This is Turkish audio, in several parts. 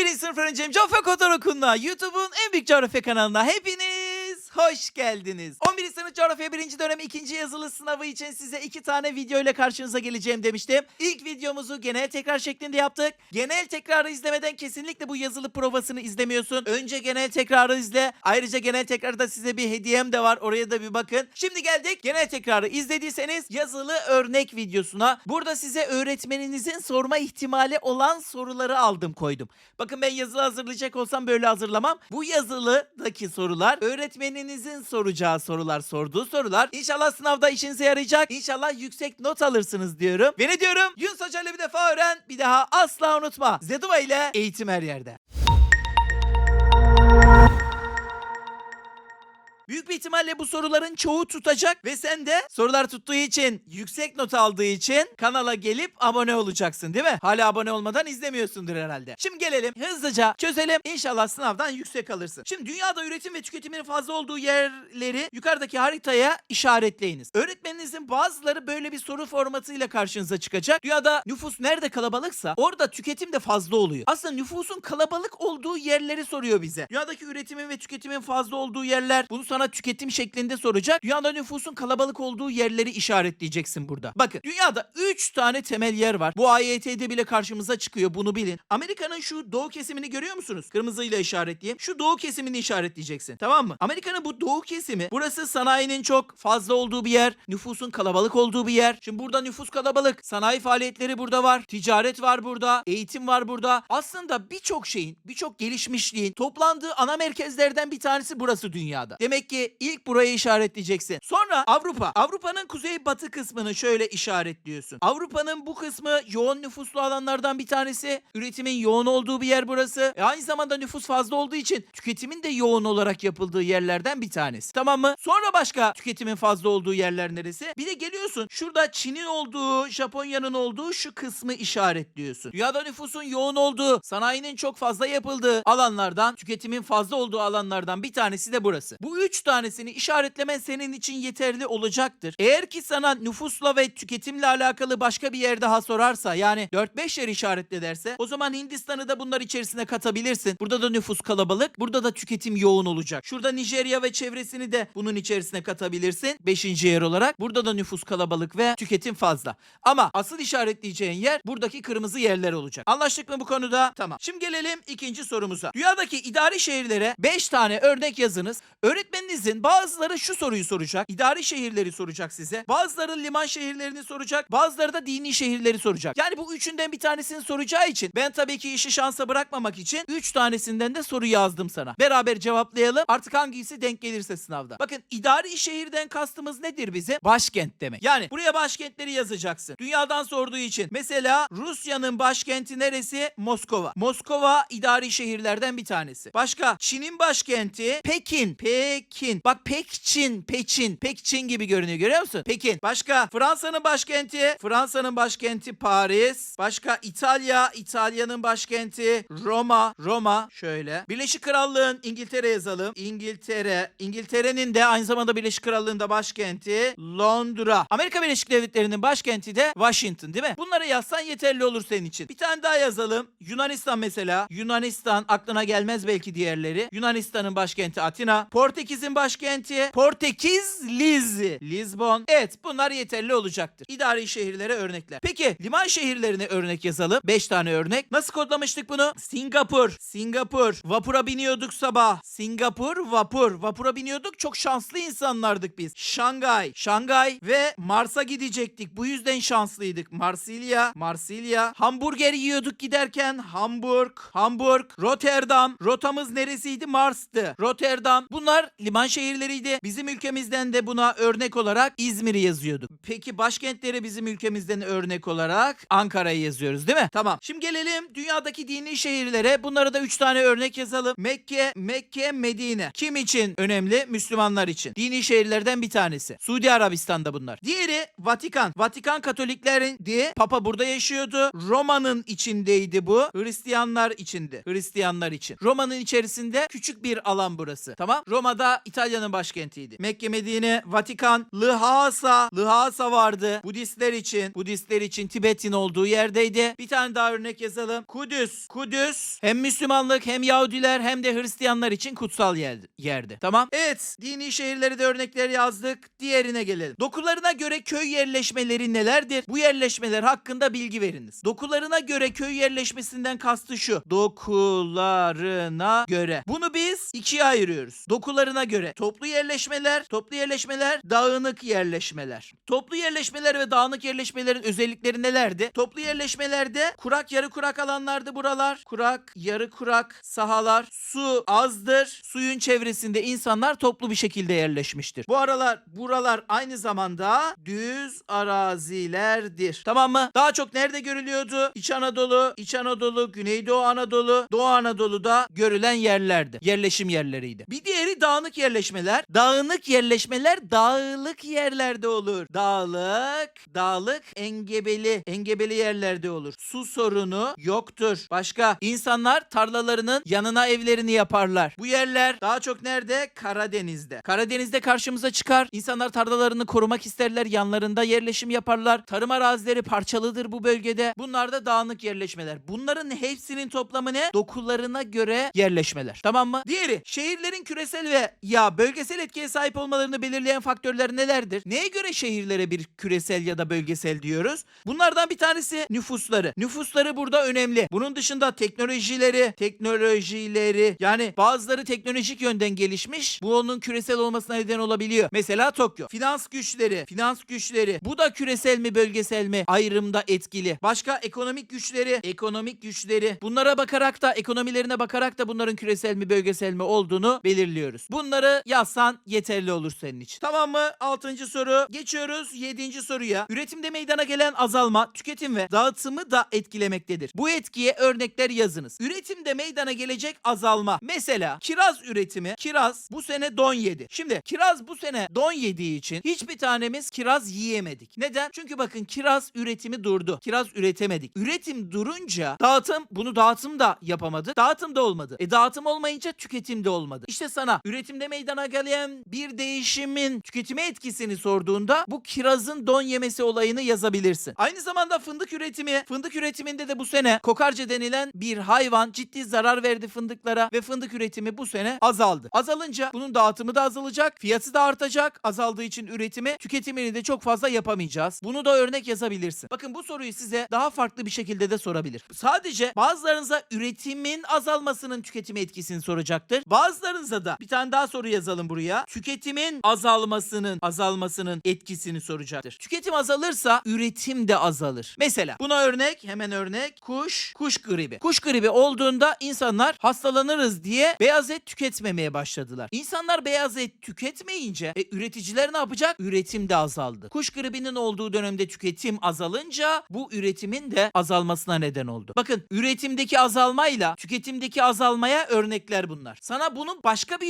11. sınıf öğrencim Coğrafya Kodlar Okulu'na YouTube'un en büyük coğrafya kanalına hepiniz hoş geldiniz. 11. sınıf coğrafya 1. dönem 2. yazılı sınavı için size iki tane video ile karşınıza geleceğim demiştim. İlk videomuzu genel tekrar şeklinde yaptık. Genel tekrarı izlemeden kesinlikle bu yazılı provasını izlemiyorsun. Önce genel tekrarı izle. Ayrıca genel tekrarda size bir hediyem de var. Oraya da bir bakın. Şimdi geldik genel tekrarı izlediyseniz yazılı örnek videosuna. Burada size öğretmeninizin sorma ihtimali olan soruları aldım koydum. Bakın ben yazılı hazırlayacak olsam böyle hazırlamam. Bu yazılıdaki sorular öğretmeninizin soracağı sorular, sorduğu sorular. İnşallah sınavda işinize yarayacak. İnşallah yüksek not alırsınız diyorum. Ve ne diyorum? Yunus Hoca bir defa öğren, bir daha asla unutma. Zeduva ile eğitim her yerde. Büyük bir ihtimalle bu soruların çoğu tutacak ve sen de sorular tuttuğu için, yüksek not aldığı için kanala gelip abone olacaksın değil mi? Hala abone olmadan izlemiyorsundur herhalde. Şimdi gelelim hızlıca çözelim. İnşallah sınavdan yüksek alırsın. Şimdi dünyada üretim ve tüketimin fazla olduğu yerleri yukarıdaki haritaya işaretleyiniz. Öğretmeninizin bazıları böyle bir soru formatıyla karşınıza çıkacak. Dünyada nüfus nerede kalabalıksa orada tüketim de fazla oluyor. Aslında nüfusun kalabalık olduğu yerleri soruyor bize. Dünyadaki üretimin ve tüketimin fazla olduğu yerler bunu sana tüketim şeklinde soracak. Dünyada nüfusun kalabalık olduğu yerleri işaretleyeceksin burada. Bakın dünyada 3 tane temel yer var. Bu AYT'de bile karşımıza çıkıyor bunu bilin. Amerika'nın şu doğu kesimini görüyor musunuz? Kırmızıyla işaretleyeyim. Şu doğu kesimini işaretleyeceksin. Tamam mı? Amerika'nın bu doğu kesimi burası sanayinin çok fazla olduğu bir yer. Nüfusun kalabalık olduğu bir yer. Şimdi burada nüfus kalabalık. Sanayi faaliyetleri burada var. Ticaret var burada. Eğitim var burada. Aslında birçok şeyin, birçok gelişmişliğin toplandığı ana merkezlerden bir tanesi burası dünyada. Demek ki ilk burayı işaretleyeceksin. Sonra Avrupa. Avrupa'nın kuzey batı kısmını şöyle işaretliyorsun. Avrupa'nın bu kısmı yoğun nüfuslu alanlardan bir tanesi. Üretimin yoğun olduğu bir yer burası. E aynı zamanda nüfus fazla olduğu için tüketimin de yoğun olarak yapıldığı yerlerden bir tanesi. Tamam mı? Sonra başka tüketimin fazla olduğu yerler neresi? Bir de geliyorsun. Şurada Çin'in olduğu, Japonya'nın olduğu şu kısmı işaretliyorsun. Dünyada nüfusun yoğun olduğu, sanayinin çok fazla yapıldığı alanlardan, tüketimin fazla olduğu alanlardan bir tanesi de burası. Bu üç tanesini işaretlemen senin için yeterli olacaktır. Eğer ki sana nüfusla ve tüketimle alakalı başka bir yer daha sorarsa yani 4-5 yer işaretle derse o zaman Hindistan'ı da bunlar içerisine katabilirsin. Burada da nüfus kalabalık, burada da tüketim yoğun olacak. Şurada Nijerya ve çevresini de bunun içerisine katabilirsin. 5. yer olarak. Burada da nüfus kalabalık ve tüketim fazla. Ama asıl işaretleyeceğin yer buradaki kırmızı yerler olacak. Anlaştık mı bu konuda? Tamam. Şimdi gelelim ikinci sorumuza. Dünyadaki idari şehirlere 5 tane örnek yazınız. Öğretmeninizin bazıları şu soruyu soracak. İdari şehirleri soracak size. Bazıları liman şehirlerini soracak. Bazıları da dini şehirleri soracak. Yani bu üçünden bir tanesini soracağı için ben tabii ki işi şansa bırakmamak için 3 tanesinden de soru yazdım sana. Beraber cevaplayalım. Artık hangisi denk gelirse sınavda. Bakın idari şehirden kastımız nedir bize? Başkent demek. Yani buraya başkentleri yazacaksın. Dünyadan sorduğu için. Mesela Rusya'nın başkenti neresi? Moskova. Moskova idari şehirlerden bir tanesi. Başka Çin'in başkenti Pekin. Pekin. Bak Pekçin, Peçin. Pekçin gibi görünüyor görüyor musun? Pekin. Başka Fransa'nın başkenti. Fransa'nın başkenti Paris. Başka İtalya. İtalya'nın başkenti Roma. Roma. Şöyle. Birleşik Krallığın İngiltere yazalım. İngiltere. İngiltere'nin de aynı zamanda Birleşik Krallığın da başkenti Londra. Amerika Birleşik Devletleri'nin başkenti de Washington değil mi? Bunları yazsan yeterli olur senin için. Bir tane daha yazalım. Yunanistan mesela. Yunanistan aklına gelmez belki diğerleri. Yunanistan'ın başkenti Atina. Portekiz'in başkenti Portekiz Liz. Lisbon. Evet bunlar yeterli olacaktır. İdari şehirlere örnekler. Peki liman şehirlerine örnek yazalım. 5 tane örnek. Nasıl kodlamıştık bunu? Singapur. Singapur. Vapura biniyorduk sabah. Singapur vapur. Vapura biniyorduk. Çok şanslı insanlardık biz. Şangay. Şangay ve Mars'a gidecektik. Bu yüzden şanslıydık. Marsilya. Marsilya. Hamburger yiyorduk giderken. Hamburg. Hamburg. Rotterdam. Rotamız neresiydi? Mars'tı. Rotterdam. Bunlar liman şehirleriydi. Bizim ülkemizden de buna örnek olarak İzmir'i yazıyorduk. Peki başkentleri bizim ülkemizden örnek olarak Ankara'yı yazıyoruz değil mi? Tamam. Şimdi gelelim dünyadaki dini şehirlere. Bunlara da 3 tane örnek yazalım. Mekke, Mekke, Medine. Kim için önemli? Müslümanlar için. Dini şehirlerden bir tanesi. Suudi Arabistan'da bunlar. Diğeri Vatikan. Vatikan Katoliklerin diye Papa burada yaşıyordu. Roma'nın içindeydi bu. Hristiyanlar içindi. Hristiyanlar için. Roma'nın içerisinde küçük bir alan burası. Tamam? Roma'da İtalya'nın başkentiydi. Mekke, Medine, Vatikan, Lhasa. Lhasa vardı. Budistler için, Budistler için Tibet'in olduğu yerdeydi. Bir tane daha örnek yazalım. Kudüs. Kudüs hem Müslümanlık hem Yahudiler hem de Hristiyanlar için kutsal yer- yerdi. Tamam. Evet. Dini şehirleri de örnekler yazdık. Diğerine gelelim. Dokularına göre köy yerleşmeleri nelerdir? Bu yerleşmeler hakkında bilgi veriniz. Dokularına göre köy yerleşmesinden kastı şu. Dokularına göre. Bunu biz ikiye ayırıyoruz. Dokularına göre. Toplu yerleşmeler, toplu yerleşmeler, dağınık yerleşmeler. Toplu yerleşmeler ve dağınık yerleşmelerin özellikleri nelerdi? Toplu yerleşmelerde kurak yarı kurak alanlardı buralar. Kurak, yarı kurak sahalar. Su azdır. Suyun çevresinde insanlar toplu bir şekilde yerleşmiştir. Bu aralar buralar aynı zamanda düz arazilerdir. Tamam mı? Daha çok nerede görülüyordu? İç Anadolu, İç Anadolu, Güneydoğu Anadolu, Doğu Anadolu'da görülen yerlerdi. Yerleşim yerleriydi. Bir diğeri dağınık yerleşmeler. Dağınık yerleşmeler dağlık yerlerde olur. Dağlık, dağlık, engebeli, engebeli yerlerde olur. Su sorunu yoktur. Başka insanlar tarlalarının yanına evlerini yaparlar. Bu yerler daha çok nerede? Karadeniz'de. Karadeniz'de karşımıza çıkar. İnsanlar tarlalarını korumak isterler. Yanlarında yerleşim yaparlar. Tarım arazileri parçalıdır bu bölgede. Bunlar da dağınık yerleşmeler. Bunların hepsinin toplamı ne? Dokularına göre yerleşmeler. Tamam mı? Diğeri şehirlerin küresel ve ya bölgesel etkiye sahip olmalarını belirleyen faktörler nelerdir? Neye göre şehirlere bir küresel ya da bölgesel diyoruz? Bunlardan bir tanesi nüfusları. Nüfusları burada önemli. Bunun dışında teknolojileri, teknolojileri yani bazıları teknolojik yönden gelişmiş. Bu onun küresel olmasına neden olabiliyor. Mesela Tokyo. Finans güçleri, finans güçleri. Bu da küresel mi bölgesel mi ayrımda etkili. Başka ekonomik güçleri, ekonomik güçleri. Bunlara bakarak da ekonomilerine bakarak da bunların küresel mi bölgesel mi olduğunu belirliyoruz. Bunları yazsan yeterli olur senin için. Tamam mı? Altıncı soru. Geçiyoruz yedinci soruya. Üretimde meydana gelen azalma, tüketim ve dağıtımı da etkilemektedir. Bu etkiye örnekler yazınız. Üretimde meydana gelecek azalma. Mesela kiraz üretimi. Kiraz bu sene don yedi. Şimdi kiraz bu sene don yediği için hiçbir tanemiz kiraz yiyemedik. Neden? Çünkü bakın kiraz üretimi durdu. Kiraz üretemedik. Üretim durunca dağıtım bunu dağıtım da yapamadı. Dağıtım da olmadı. E dağıtım olmayınca tüketim de olmadı. İşte sana üretimde meydana gelen bir değişimin tüketime etkisini sorduğunda bu kirazın don yemesi olayını yazabilirsin. Aynı zamanda fındık üretimi, fındık üretiminde de bu sene kokarca denilen bir hayvan ciddi zarar verdi fındıklara ve fındık üretimi bu sene azaldı. Azalınca bunun dağıtımı da azalacak, fiyatı da artacak. Azaldığı için üretimi, tüketimini de çok fazla yapamayacağız. Bunu da örnek yazabilirsin. Bakın bu soruyu size daha farklı bir şekilde de sorabilir. Sadece bazılarınıza üretimin azalmasının tüketime etkisini soracaktır. Bazılarınıza da bir tane daha soru yazalım buraya. Tüketimin azalmasının azalmasının etkisini soracaktır. Tüketim azalırsa üretim de azalır. Mesela buna örnek hemen örnek kuş kuş gribi. Kuş gribi olduğunda insanlar hastalanırız diye beyaz et tüketmemeye başladılar. İnsanlar beyaz et tüketmeyince e, üreticiler ne yapacak? Üretim de azaldı. Kuş gribinin olduğu dönemde tüketim azalınca bu üretimin de azalmasına neden oldu. Bakın üretimdeki azalmayla tüketimdeki azalmaya örnekler bunlar. Sana bunun başka bir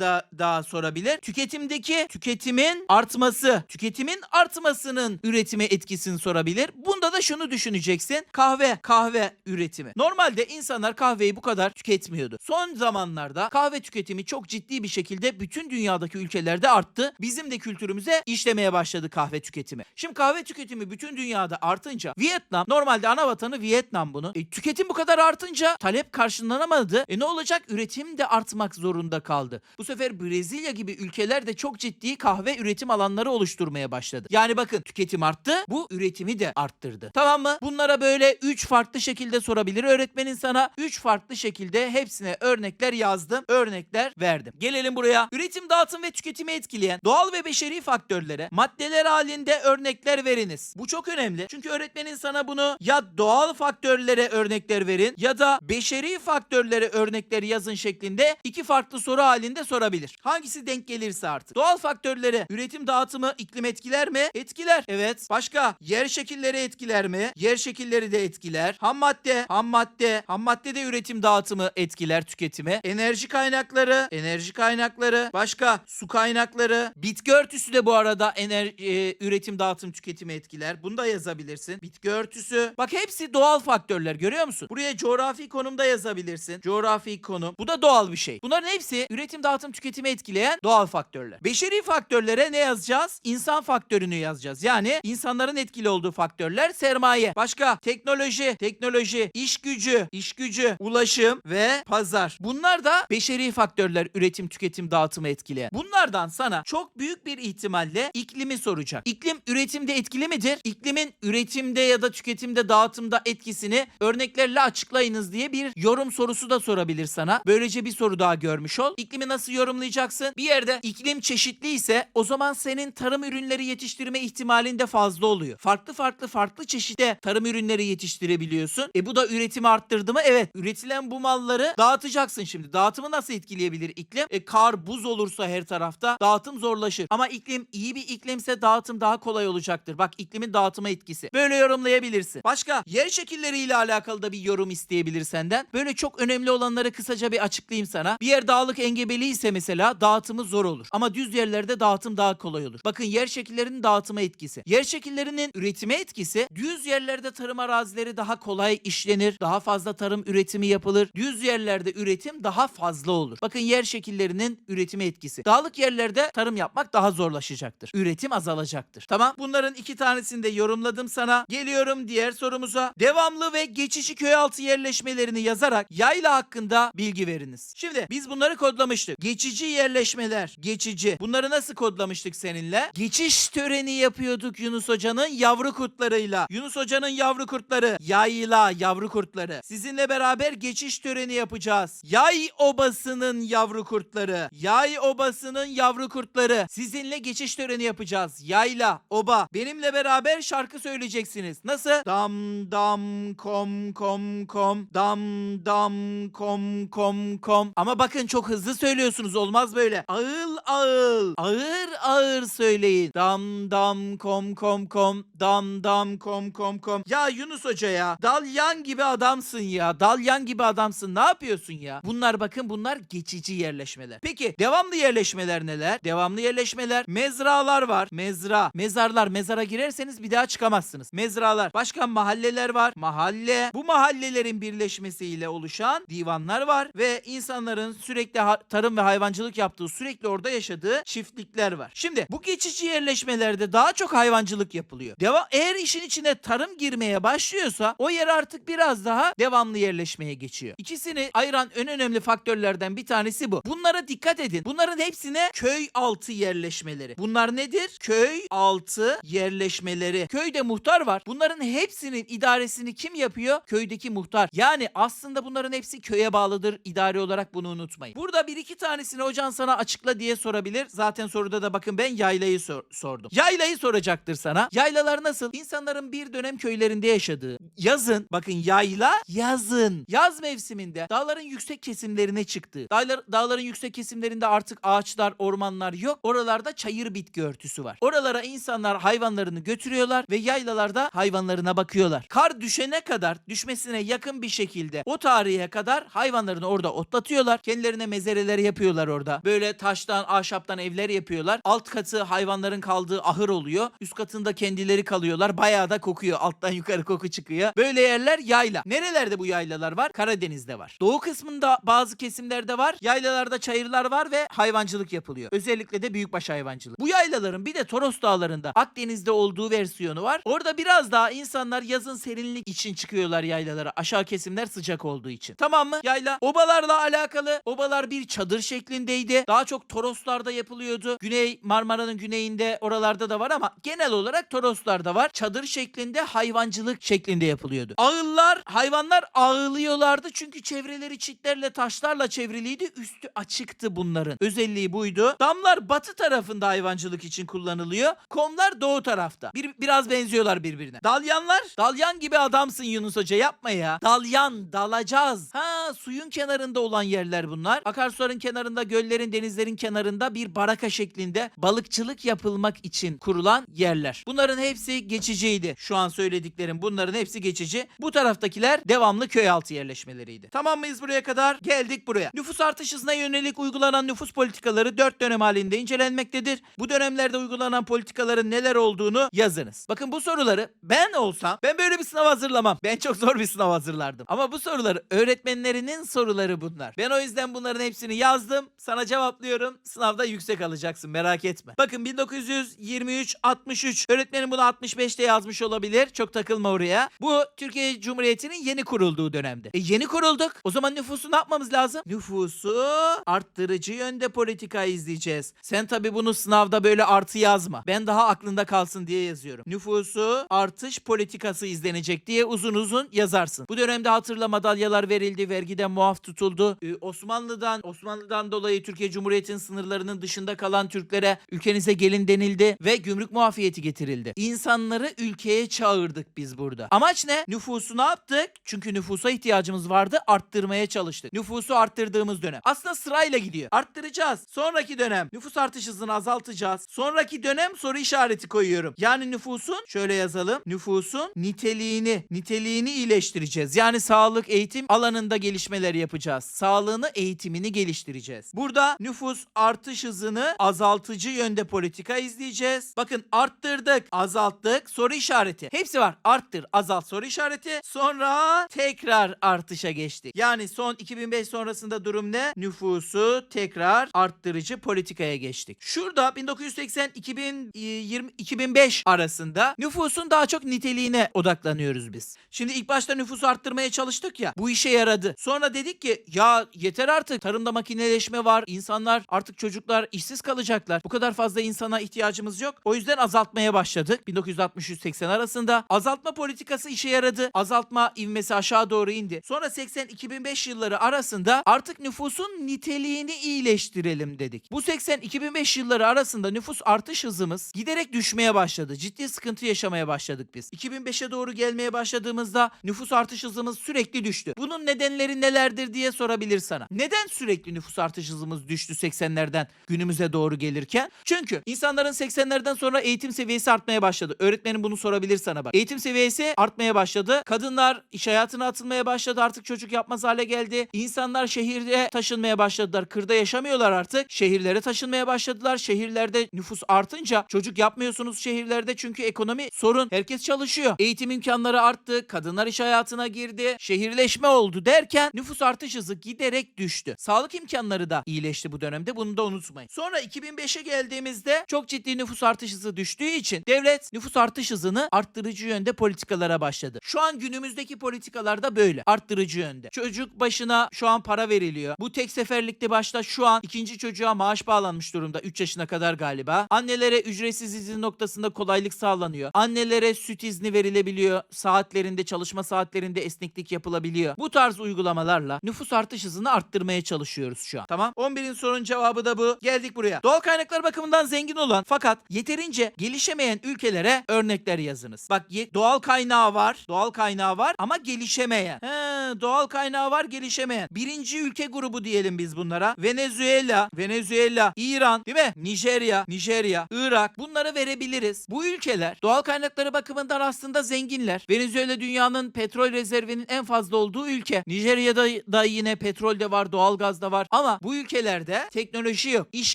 daha, daha sorabilir. Tüketimdeki tüketimin artması, tüketimin artmasının üretime etkisini sorabilir. Bunda da şunu düşüneceksin. Kahve, kahve üretimi. Normalde insanlar kahveyi bu kadar tüketmiyordu. Son zamanlarda kahve tüketimi çok ciddi bir şekilde bütün dünyadaki ülkelerde arttı. Bizim de kültürümüze işlemeye başladı kahve tüketimi. Şimdi kahve tüketimi bütün dünyada artınca Vietnam normalde ana vatanı Vietnam bunu. E, tüketim bu kadar artınca talep karşılanamadı. E ne olacak? Üretim de artmak zorunda kaldı. Bu sefer Brezilya gibi ülkeler de çok ciddi kahve üretim alanları oluşturmaya başladı. Yani bakın tüketim arttı. Bu üretimi de arttırdı. Tamam mı? Bunlara böyle 3 farklı şekilde sorabilir öğretmenin sana. 3 farklı şekilde hepsine örnekler yazdım. Örnekler verdim. Gelelim buraya. Üretim, dağıtım ve tüketimi etkileyen doğal ve beşeri faktörlere maddeler halinde örnekler veriniz. Bu çok önemli. Çünkü öğretmenin sana bunu ya doğal faktörlere örnekler verin ya da beşeri faktörlere örnekleri yazın şeklinde iki farklı soru halinde sorabilir. Hangisi denk gelirse artık. Doğal faktörlere üretim dağıtımı iklim etkiler mi? Etkiler. Evet. Başka yer şekilleri etkiler mi? Yer şekilleri de etkiler. Ham madde, ham madde, ham madde de üretim dağıtımı etkiler tüketimi. Enerji kaynakları, enerji kaynakları, başka su kaynakları, bitki örtüsü de bu arada ener e, üretim dağıtım tüketimi etkiler. Bunu da yazabilirsin. Bitki örtüsü. Bak hepsi doğal faktörler görüyor musun? Buraya coğrafi konumda yazabilirsin. Coğrafi konum. Bu da doğal bir şey. Bunların hepsi üretim üretim, dağıtım, tüketimi etkileyen doğal faktörler. Beşeri faktörlere ne yazacağız? İnsan faktörünü yazacağız. Yani insanların etkili olduğu faktörler sermaye. Başka teknoloji, teknoloji, iş gücü, iş gücü, ulaşım ve pazar. Bunlar da beşeri faktörler üretim, tüketim, dağıtımı etkileyen. Bunlardan sana çok büyük bir ihtimalle iklimi soracak. İklim üretimde etkili midir? İklimin üretimde ya da tüketimde, dağıtımda etkisini örneklerle açıklayınız diye bir yorum sorusu da sorabilir sana. Böylece bir soru daha görmüş ol. İklimi nasıl yorumlayacaksın? Bir yerde iklim çeşitli ise o zaman senin tarım ürünleri yetiştirme ihtimalin de fazla oluyor. Farklı farklı farklı çeşitte tarım ürünleri yetiştirebiliyorsun. E bu da üretimi arttırdı mı? Evet. Üretilen bu malları dağıtacaksın şimdi. Dağıtımı nasıl etkileyebilir iklim? E kar, buz olursa her tarafta dağıtım zorlaşır. Ama iklim iyi bir iklimse dağıtım daha kolay olacaktır. Bak iklimin dağıtıma etkisi. Böyle yorumlayabilirsin. Başka yer şekilleriyle alakalı da bir yorum isteyebilir senden. Böyle çok önemli olanları kısaca bir açıklayayım sana. Bir yer dağlık engebeli ise mesela dağıtımı zor olur. Ama düz yerlerde dağıtım daha kolay olur. Bakın yer şekillerinin dağıtıma etkisi. Yer şekillerinin üretime etkisi düz yerlerde tarım arazileri daha kolay işlenir. Daha fazla tarım üretimi yapılır. Düz yerlerde üretim daha fazla olur. Bakın yer şekillerinin üretime etkisi. Dağlık yerlerde tarım yapmak daha zorlaşacaktır. Üretim azalacaktır. Tamam. Bunların iki tanesini de yorumladım sana. Geliyorum diğer sorumuza. Devamlı ve geçici köy altı yerleşmelerini yazarak yayla hakkında bilgi veriniz. Şimdi biz bunları kodlamıştık. Geçici yerleşmeler, geçici. Bunları nasıl kodlamıştık seninle? Geçiş töreni yapıyorduk Yunus Hoca'nın yavru kurtlarıyla. Yunus Hoca'nın yavru kurtları, yayla yavru kurtları. Sizinle beraber geçiş töreni yapacağız. Yay obasının yavru kurtları, yay obasının yavru kurtları. Sizinle geçiş töreni yapacağız. Yayla, oba. Benimle beraber şarkı söyleyeceksiniz. Nasıl? Dam dam kom kom kom. Dam dam kom kom kom. Ama bakın çok hızlı söylüyorsunuz. Olmaz böyle. Ağıl ağıl. Ağır ağır söyleyin. Dam dam kom kom kom. Dam dam kom kom kom. Ya Yunus Hoca ya. Dalyan gibi adamsın ya. Dalyan gibi adamsın. Ne yapıyorsun ya? Bunlar bakın bunlar geçici yerleşmeler. Peki devamlı yerleşmeler neler? Devamlı yerleşmeler. Mezralar var. Mezra. Mezarlar. Mezara girerseniz bir daha çıkamazsınız. Mezralar. Başka mahalleler var. Mahalle. Bu mahallelerin birleşmesiyle oluşan divanlar var. Ve insanların sürekli tarım ve hayvancılık yaptığı, sürekli orada yaşadığı çiftlikler var. Şimdi bu geçici yerleşmelerde daha çok hayvancılık yapılıyor. Deva eğer işin içine tarım girmeye başlıyorsa o yer artık biraz daha devamlı yerleşmeye geçiyor. İkisini ayıran en önemli faktörlerden bir tanesi bu. Bunlara dikkat edin. Bunların hepsine köy altı yerleşmeleri. Bunlar nedir? Köy altı yerleşmeleri. Köyde muhtar var. Bunların hepsinin idaresini kim yapıyor? Köydeki muhtar. Yani aslında bunların hepsi köye bağlıdır. İdari olarak bunu unutmayın. Burada bir iki tanesini hocan sana açıkla diye sorabilir. Zaten soruda da bakın ben yaylayı sor- sordum. Yaylayı soracaktır sana. Yaylalar nasıl? İnsanların bir dönem köylerinde yaşadığı. Yazın bakın yayla yazın. Yaz mevsiminde dağların yüksek kesimlerine çıktığı. Dağlar, dağların yüksek kesimlerinde artık ağaçlar, ormanlar yok. Oralarda çayır bitki örtüsü var. Oralara insanlar hayvanlarını götürüyorlar ve yaylalarda hayvanlarına bakıyorlar. Kar düşene kadar düşmesine yakın bir şekilde o tarihe kadar hayvanlarını orada otlatıyorlar. Kendilerine mezereler yapıyorlar orada. Böyle taştan, ahşaptan evler yapıyorlar. Alt katı hayvanların kaldığı ahır oluyor. Üst katında kendileri kalıyorlar. Bayağı da kokuyor. Alttan yukarı koku çıkıyor. Böyle yerler yayla. Nerelerde bu yaylalar var? Karadeniz'de var. Doğu kısmında bazı kesimlerde var. Yaylalarda çayırlar var ve hayvancılık yapılıyor. Özellikle de büyükbaş hayvancılık. Bu yaylaların bir de Toros Dağları'nda Akdeniz'de olduğu versiyonu var. Orada biraz daha insanlar yazın serinlik için çıkıyorlar yaylalara. Aşağı kesimler sıcak olduğu için. Tamam mı? Yayla. Obalarla alakalı. Obalar bir çadır şeklindeydi. Daha çok Toroslarda yapılıyordu. Güney Marmara'nın güneyinde oralarda da var ama genel olarak Toroslarda var. Çadır şeklinde hayvancılık şeklinde yapılıyordu. Ağıllar hayvanlar ağılıyorlardı çünkü çevreleri çitlerle taşlarla çevriliydi. Üstü açıktı bunların. Özelliği buydu. Damlar batı tarafında hayvancılık için kullanılıyor. Komlar doğu tarafta. Bir, biraz benziyorlar birbirine. Dalyanlar? Dalyan gibi adamsın Yunus Hoca yapma ya. Dalyan, dalacağız. Ha suyun kenarında olan yerler bunlar. Akarsuların kenarında, göllerin, denizlerin kenarında bir baraka şeklinde balıkçılık yapılmak için kurulan yerler. Bunların hepsi geçiciydi. Şu an söylediklerim bunların hepsi geçici. Bu taraftakiler devamlı köy altı yerleşmeleriydi. Tamam mıyız buraya kadar? Geldik buraya. Nüfus artış hızına yönelik uygulanan nüfus politikaları 4 dönem halinde incelenmektedir. Bu dönemlerde uygulanan politikaların neler olduğunu yazınız. Bakın bu soruları ben olsam ben böyle bir sınav hazırlamam. Ben çok zor bir sınav hazırlardım. Ama bu soruları öğretmenlerin testlerinin soruları bunlar. Ben o yüzden bunların hepsini yazdım. Sana cevaplıyorum. Sınavda yüksek alacaksın merak etme. Bakın 1923 63 öğretmenim bunu 65'te yazmış olabilir. Çok takılma oraya. Bu Türkiye Cumhuriyeti'nin yeni kurulduğu dönemde. E yeni kurulduk. O zaman nüfusu ne yapmamız lazım? Nüfusu arttırıcı yönde politika izleyeceğiz. Sen tabi bunu sınavda böyle artı yazma. Ben daha aklında kalsın diye yazıyorum. Nüfusu artış politikası izlenecek diye uzun uzun yazarsın. Bu dönemde hatırla madalyalar verildi, vergiden muaf tutuldu. Ee, Osmanlı'dan Osmanlı'dan dolayı Türkiye Cumhuriyeti'nin sınırlarının dışında kalan Türklere ülkenize gelin denildi ve gümrük muafiyeti getirildi. İnsanları ülkeye çağırdık biz burada. Amaç ne? Nüfusu ne yaptık? Çünkü nüfusa ihtiyacımız vardı, arttırmaya çalıştık. Nüfusu arttırdığımız dönem. Aslında sırayla gidiyor. Arttıracağız. Sonraki dönem nüfus artış hızını azaltacağız. Sonraki dönem soru işareti koyuyorum. Yani nüfusun şöyle yazalım. Nüfusun niteliğini, niteliğini iyileştireceğiz. Yani sağlık, eğitim alanında gelişmeler yapacağız. Sağlığını, eğitimini geliştireceğiz. Burada nüfus artış hızını azaltıcı yönde politika izleyeceğiz. Bakın arttırdık, azalttık, soru işareti. Hepsi var. Arttır, azalt, soru işareti. Sonra tekrar artışa geçtik. Yani son 2005 sonrasında durum ne? Nüfusu tekrar arttırıcı politikaya geçtik. Şurada 1980 2020 2005 arasında nüfusun daha çok niteliğine odaklanıyoruz biz. Şimdi ilk başta nüfusu arttırmaya çalıştık ya. Bu işe yaradı. Sonra dedik ki ya yeter artık. Tarımda makineleşme var. İnsanlar artık çocuklar işsiz kalacaklar. Bu kadar fazla insana ihtiyacımız yok. O yüzden azaltmaya başladık. 1960-180 arasında azaltma politikası işe yaradı. Azaltma ivmesi aşağı doğru indi. Sonra 80-2005 yılları arasında artık nüfusun niteliğini iyileştirelim dedik. Bu 80-2005 yılları arasında nüfus artış hızımız giderek düşmeye başladı. Ciddi sıkıntı yaşamaya başladık biz. 2005'e doğru gelmeye başladığımızda nüfus artış hızımız sürekli düştü. Bunun nedenleri nelerdir diye sorabilir sana. Neden sürekli nüfus artış hızımız düştü 80'lerden günümüze doğru gelirken? Çünkü insanların 80'lerden sonra eğitim seviyesi artmaya başladı. Öğretmenim bunu sorabilir sana bak. Eğitim seviyesi artmaya başladı. Kadınlar iş hayatına atılmaya başladı. Artık çocuk yapmaz hale geldi. İnsanlar şehirde taşınmaya başladılar. Kırda yaşamıyorlar artık. Şehirlere taşınmaya başladılar. Şehirlerde nüfus artınca çocuk yapmıyorsunuz şehirlerde çünkü ekonomi sorun. Herkes çalışıyor. Eğitim imkanları arttı. Kadınlar iş hayatına girdi. Şehirleşme oldu derken nüfus artış hızı giderek düştü. Sağlık imkanları da iyileşti bu dönemde. Bunu da unutmayın. Sonra 2005'e geldiğimizde çok ciddi nüfus artış hızı düştüğü için devlet nüfus artış hızını arttırıcı yönde politikalara başladı. Şu an günümüzdeki politikalar da böyle. Arttırıcı yönde. Çocuk başına şu an para veriliyor. Bu tek seferlikte başta şu an ikinci çocuğa maaş bağlanmış durumda. 3 yaşına kadar galiba. Annelere ücretsiz izin noktasında kolaylık sağlanıyor. Annelere süt izni verilebiliyor. Saatlerinde çalışma saatlerinde esneklik yapılabiliyor. Bu tarz uygulamalarla nüfus artış hızını arttırmaya çalışıyoruz şu an. Tamam. 11'in sorunun cevabı da bu. Geldik buraya. Doğal kaynaklar bakımından zengin olan fakat yeterince gelişemeyen ülkelere örnekler yazınız. Bak doğal kaynağı var. Doğal kaynağı var ama gelişemeyen. He, doğal kaynağı var gelişemeyen. Birinci ülke grubu diyelim biz bunlara. Venezuela, Venezuela, İran, değil mi? Nijerya, Nijerya, Irak. Bunları verebiliriz. Bu ülkeler doğal kaynakları bakımından aslında zenginler. Venezuela dünyanın petrol rezervinin en fazla olduğu ülke. Nijerya'da da yine petrol de var, doğalgaz da var. Ama bu ülkelerde teknoloji yok, iş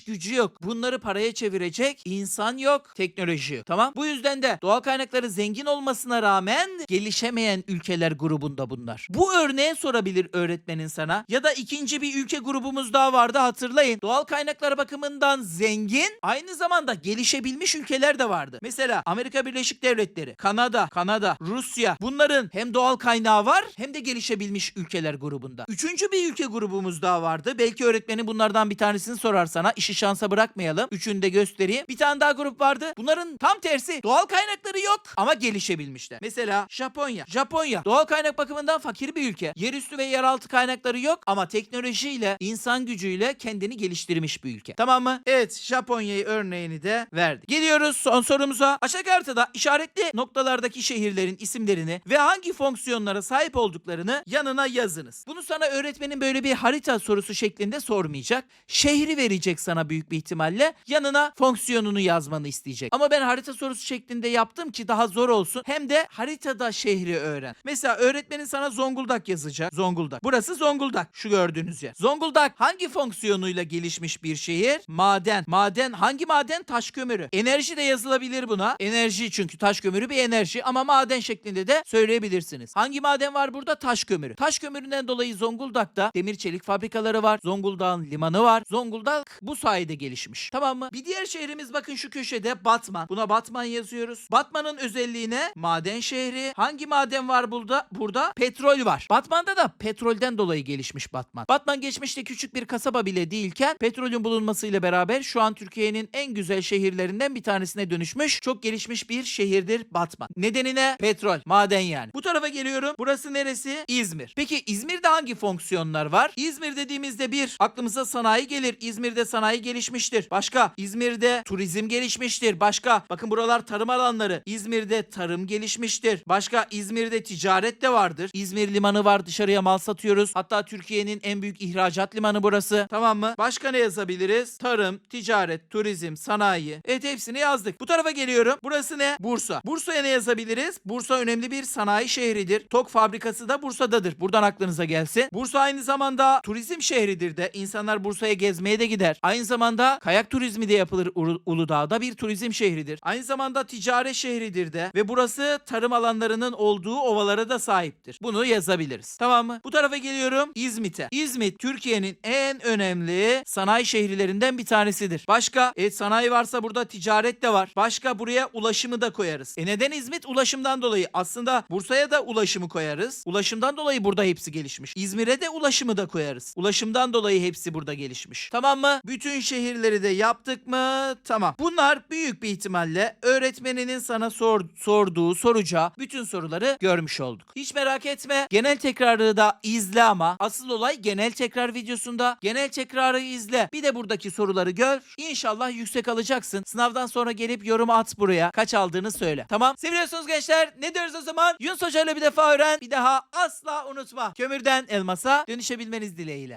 gücü yok. Bunları paraya çevirecek insan yok, teknoloji yok. Tamam? Bu yüzden de doğal kaynakları zengin olmasına rağmen gelişemeyen ülkeler grubunda bunlar. Bu örneğe sorabilir öğretmenin sana. Ya da ikinci bir ülke grubumuz daha vardı hatırlayın. Doğal kaynaklar bakımından zengin, aynı zamanda gelişebilmiş ülkeler de vardı. Mesela Amerika Birleşik Devletleri, Kanada, Kanada, Rusya. Bunların hem doğal kaynağı var hem de gelişebilmiş ülkeler grubunda. Üçüncü bir ülke grubumuz daha vardı. Belki öğretmenin bunlardan bir tanesini sorar sana. İşi şansa bırakmayalım. Üçünü de göstereyim. Bir tane daha grup vardı. Bunların tam tersi. Doğal kaynakları yok ama gelişebilmişler. Mesela Japonya. Japonya doğal kaynak bakımından fakir bir ülke. Yerüstü ve yeraltı kaynakları yok ama teknolojiyle, insan gücüyle kendini geliştirmiş bir ülke. Tamam mı? Evet, Japonya'yı örneğini de verdik. Geliyoruz son sorumuza. Aşağı haritada işaretli noktalardaki şehirlerin isimlerini ve hangi fonksiyonlara sahip olduklarını yanına yazınız. Bunu sana öğretmenin böyle bir harita sorusu şeklinde sormayacak. Şehri verecek sana büyük bir ihtimalle. Yanına fonksiyonunu yazmanı isteyecek. Ama ben harita sorusu şeklinde yaptım ki daha zor olsun. Hem de haritada şehri öğren. Mesela öğretmenin sana Zonguldak yazacak. Zonguldak. Burası Zonguldak. Şu gördüğünüz yer. Zonguldak hangi fonksiyonuyla gelişmiş bir şehir? Maden. Maden hangi maden? Taş kömürü. Enerji de yazılabilir buna. Enerji çünkü taş kömürü bir enerji ama maden şeklinde de söyleyebilirsiniz. Hangi maden var burada? Taş kömürü. Taş kömüründen dolayı Zonguldak'ta demir çelik fabrikaları var. Zonguldak'ın limanı var. Zonguldak bu sayede gelişmiş. Tamam mı? Bir diğer şehrimiz bakın şu köşede Batman. Buna Batman yazıyoruz. Batman'ın özelliğine maden şehri. Hangi maden var burada? Burada petrol var. Batman'da da petrolden dolayı gelişmiş Batman. Batman geçmişte küçük bir kasaba bile değilken petrolün bulunmasıyla beraber şu an Türkiye'nin en güzel şehirlerinden bir tanesine dönüşmüş. Çok gelişmiş bir şehirdir Batman. Nedenine petrol, maden yani. Bu tarafa geliyorum. Burası neresi? İzmir. Peki İzmir'de hangi fonksiyonlar var? İzmir dediğimizde bir aklımıza sanayi gelir. İzmir'de sanayi gelişmiştir. Başka İzmir'de turizm gelişmiştir. Başka bakın buralar tarım alanları. İzmir'de tarım gelişmiştir. Başka İzmir'de ticaret de vardır. İzmir limanı var. Dışarıya mal satıyoruz. Hatta Türkiye'nin en büyük ihracat limanı burası. Tamam mı? Başka ne yazabiliriz? Tarım, ticaret, turizm, sanayi. Evet hepsini yazdık. Bu tarafa geliyorum. Burası ne? Bursa. Bursa'ya ne yazabiliriz? Bursa önemli bir sanayi şehridir. Tok fabrikası da Bursa'dadır. Buradan aklınıza gelsin. Bursa aynı zamanda turizm şehridir de. İnsanlar Bursa'ya gezmeye de gider. Aynı zamanda kayak turizmi de yapılır Ulu- Uludağ'da bir turizm şehridir. Aynı zamanda ticaret şehridir de. Ve burası tarım alanlarının olduğu ovalara da sahiptir. Bunu yazabiliriz. Tamam mı? Bu tarafa geliyorum. İzmit'e. İzmit Türkiye'nin en önemli sanayi şehirlerinden bir tanesidir. Başka? Evet sanayi varsa burada ticaret de var. Başka buraya ulaşımı da koyarız. E neden İzmit? Ulaşımdan dolayı. Aslında Bursa'ya da ulaşımı koyarız. Ulaşımdan dolayı burada hepsi gelişmiş. İzmir'e de ulaşımı da koyarız. Ulaşımdan dolayı hepsi burada gelişmiş. Tamam mı? Bütün şehirleri de yaptık mı? Tamam. Bunlar büyük bir ihtimalle öğretmeninin sana sor, sorduğu, soracağı bütün soruları görmüş olduk. Hiç merak etme. Genel tekrarı da izle ama asıl olay genel tekrar videosunda. Genel tekrarı izle. Bir de buradaki soruları gör. İnşallah yüksek alacaksın. Sınavdan sonra gelip yorum at buraya. Kaç aldığını söyle. Tamam. Seviyorsunuz gençler. Ne diyoruz o zaman? Yunus Hoca ile bir defa öğren. Bir daha asla unutma. Kömürden elmasa dönüşebilmeniz dileğiyle.